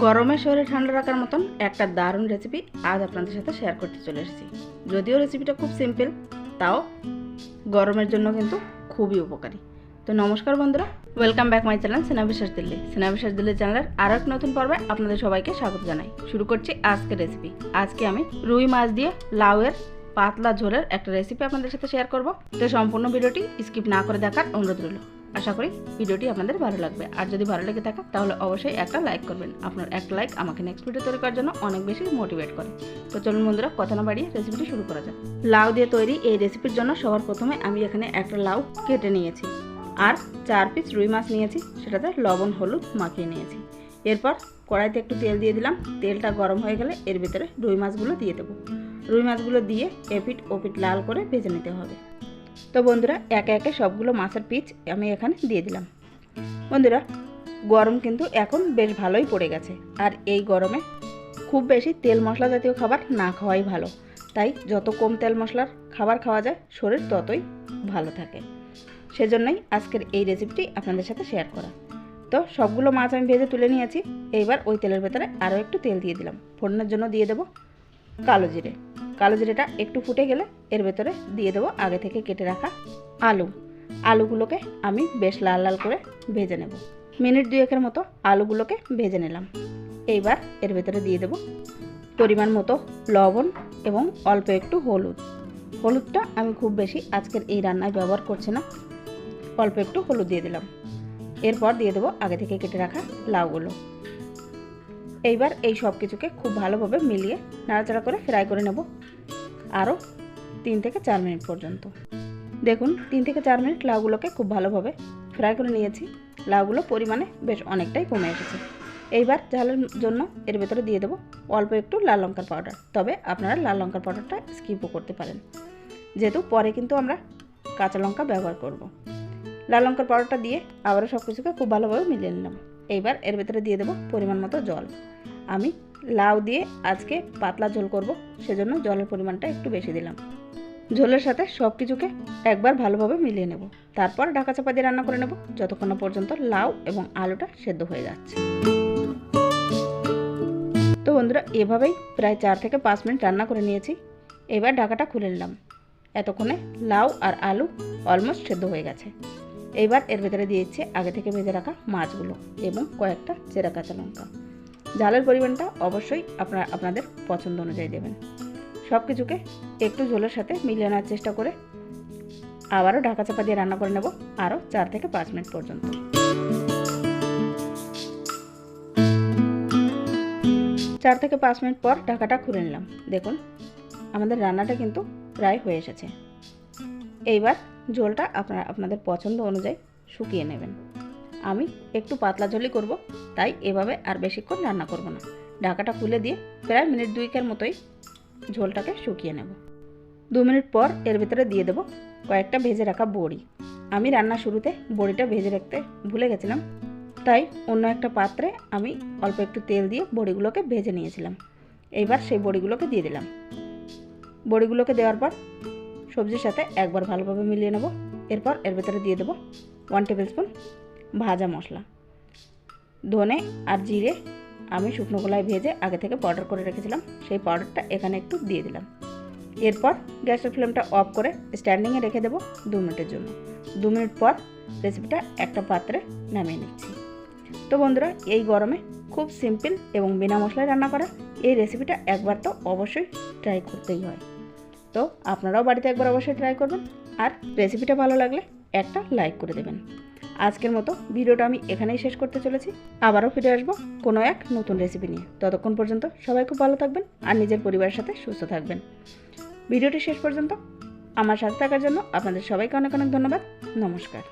গরমের শরীরে ঠান্ডা রাখার মতন একটা দারুণ রেসিপি আজ আপনাদের সাথে শেয়ার করতে চলে এসেছি। যদিও রেসিপিটা খুব সিম্পল তাও গরমের জন্য কিন্তু খুবই উপকারী। তো নমস্কার বন্ধুরা ওয়েলকাম ব্যাক মাই চ্যানেল সেনা বিশ্বাস দিল্লি সেনা বিশ্বাস দিল্লি চ্যানেলের আরও এক নতুন পর্বে আপনাদের সবাইকে স্বাগত জানাই। শুরু করছি আজকের রেসিপি আজকে আমি রুই মাছ দিয়ে লাউয়ের পাতলা ঝোলের একটা রেসিপি আপনাদের সাথে শেয়ার করব। তো সম্পূর্ণ ভিডিওটি স্কিপ না করে দেখার অনুরোধ রইল। আশা করি ভিডিওটি আপনাদের ভালো লাগবে। আর যদি ভালো লেগে থাকে, তাহলে অবশ্যই একটা লাইক করবেন। আপনার একটা লাইক আমাকে নেক্সট ভিডিও তৈরি করার জন্য অনেক বেশি মোটিভেট করে। তো চলুন বন্ধুরা, কথা না বাড়িয়ে রেসিপিটি শুরু করা যাক। লাউ দিয়ে তৈরি এই রেসিপির জন্য সবার প্রথমে আমি এখানে একটা লাউ কেটে নিয়েছি। আর চার পিস রুই মাছ নিয়েছি, সেটাতে লবণ, হলুদ মাখিয়ে নিয়েছি। এরপর কড়াইতে একটু তেল দিয়ে দিলাম। তেলটা গরম হয়ে গেলে এর ভিতরে রুই মাছগুলো দিয়ে দেবো। রুই মাছগুলো দিয়ে এপিট ওপিট লাল করে ভেজে নিতে হবে। তো বন্ধুরা, একে একে সবগুলো মাছের পিচ আমি এখানে দিয়ে দিলাম। বন্ধুরা, গরম কিন্তু এখন বেশ ভালোই পড়ে গেছে। আর এই গরমে খুব বেশি তেল মশলা জাতীয় খাবার না খাওয়াই ভালো। তাই যত কম তেল মশলার খাবার খাওয়া যায়, শরীর ততই ভালো থাকে। সেজন্যই আজকের এই রেসিপিটি আপনাদের সাথে শেয়ার করা। তো সবগুলো মাছ আমি ভেজে তুলে নিয়েছি। এইবার ওই তেলের ভেতরে আরও একটু তেল দিয়ে দিলাম। ফোড়নের জন্য দিয়ে দেবো কালো জিরে। কালো জিরেটা একটু ফুটে গেলে এর ভেতরে দিয়ে দেবো আগে থেকে কেটে রাখা আলু। আলুগুলোকে আমি বেশ লাল লাল করে ভেজে নেব। মিনিট দুয়েকের মতো আলুগুলোকে ভেজে নিলাম। এইবার এর ভেতরে দিয়ে দেবো পরিমাণ মতো লবণ এবং অল্প একটু হলুদ। হলুদটা আমি খুব বেশি আজকের এই রান্নায় ব্যবহার করছি না। অল্প একটু হলুদ দিয়ে দিলাম। এরপর দিয়ে দেবো আগে থেকে কেটে রাখা লাউগুলো। এইবার এই সব কিছুকে খুব ভালোভাবে মিলিয়ে নাড়াচাড়া করে ফ্রাই করে নেব। আরও তিন থেকে চার মিনিট পর্যন্ত। দেখুন, তিন থেকে চার মিনিট লাউগুলোকে খুব ভালোভাবে ফ্রাই করে নিয়েছি। লাউগুলো পরিমাণে বেশ অনেকটাই কমে এসেছে। এইবার ঝালের জন্য এর ভেতরে দিয়ে দেবো অল্প একটু লাল লঙ্কার পাউডার। তবে আপনারা লাল লঙ্কার পাউডারটা স্কিপও করতে পারেন। যেহেতু পরে কিন্তু আমরা কাঁচা লঙ্কা ব্যবহার করব। লাল লঙ্কার পাউডারটা দিয়ে আবারও সব কিছুকে খুব ভালোভাবে মিলিয়ে নিলাম। এইবার এর ভেতরে দিয়ে দেবো পরিমাণ মতো জল। আমি লাউ দিয়ে আজকে পাতলা ঝোল করব, সেজন্য জলের পরিমাণটা একটু বেশি দিলাম। ঝোলের সাথে সব কিছুকে একবার ভালোভাবে মিলিয়ে নেব। তারপর ঢাকা চাপা দিয়ে রান্না করে নেব, যতক্ষণ না পর্যন্ত লাউ এবং আলুটা সেদ্ধ হয়ে যাচ্ছে। তো বন্ধুরা, এভাবেই প্রায় চার থেকে পাঁচ মিনিট রান্না করে নিয়েছি। এবার ঢাকাটা খুলে নিলাম। এতক্ষণে লাউ আর আলু অলমোস্ট সেদ্ধ হয়ে গেছে। এইবার এর ভেতরে দিয়েছে আগে থেকে ভেজে রাখা মাছগুলো এবং কয়েকটা চেরা কাঁচা লঙ্কা। ঝালের পরিমাণটা অবশ্যই আপনার, আপনাদের পছন্দ অনুযায়ী দেবেন। সব কিছুকে একটু ঝোলের সাথে মিলিয়ে আনার চেষ্টা করে আবারও ঢাকা চাপা দিয়ে রান্না করে নেব আরও চার থেকে পাঁচ মিনিট পর্যন্ত। চার থেকে পাঁচ মিনিট পর ঢাকাটা খুলে নিলাম। দেখুন, আমাদের রান্নাটা কিন্তু প্রায় হয়ে এসেছে। এইবার ঝোলটা আপনারা, আপনাদের পছন্দ অনুযায়ী শুকিয়ে নেবেন। আমি একটু পাতলা ঝোলই করব, তাই এভাবে আর বেশিক্ষণ রান্না করব না। ঢাকাটা খুলে দিয়ে প্রায় মিনিট দুইকের মতোই ঝোলটাকে শুকিয়ে নেব। দু মিনিট পর এর ভিতরে দিয়ে দেবো কয়েকটা ভেজে রাখা বড়ি। আমি রান্না শুরুতে বড়িটা ভেজে রাখতে ভুলে গেছিলাম, তাই অন্য একটা পাত্রে আমি অল্প একটু তেল দিয়ে বড়িগুলোকে ভেজে নিয়েছিলাম। এইবার সেই বড়িগুলোকে দিয়ে দিলাম। বড়িগুলোকে দেওয়ার পর সবজির সাথে একবার ভালোভাবে মিলিয়ে নেব। এরপর এর ভেতরে দিয়ে দেবো ওয়ান টেবিল স্পুন ভাজা মশলা। ধনে আর জিরে আমি শুকনো গোলায় ভেজে আগে থেকে পাউডার করে রেখেছিলাম। সেই পাউডারটা এখানে একটু দিয়ে দিলাম। এরপর গ্যাসের ফ্লেমটা অফ করে স্ট্যান্ডিংয়ে রেখে দেবো দু মিনিটের জন্য। দু মিনিট পর রেসিপিটা একটা পাত্রে নামিয়ে নিচ্ছি। তো বন্ধুরা, এই গরমে খুব সিম্পল এবং বিনা মশলায় রান্না করা এই রেসিপিটা একবার তো অবশ্যই ট্রাই করতেই হয়। তো আপনারাও বাড়িতে একবার অবশ্যই ট্রাই করবেন। আর রেসিপিটা ভালো লাগলে একটা লাইক করে দেবেন। আজকের মতো ভিডিওটা আমি এখানেই শেষ করতে চলেছি। আবারও ফিরে আসব কোনো এক নতুন রেসিপি নিয়ে। ততক্ষণ পর্যন্ত সবাই খুব ভালো থাকবেন আর নিজের পরিবারের সাথে সুস্থ থাকবেন। ভিডিওটি শেষ পর্যন্ত আমার সাথে থাকার জন্য আপনাদের সবাইকে অনেক অনেক ধন্যবাদ। নমস্কার।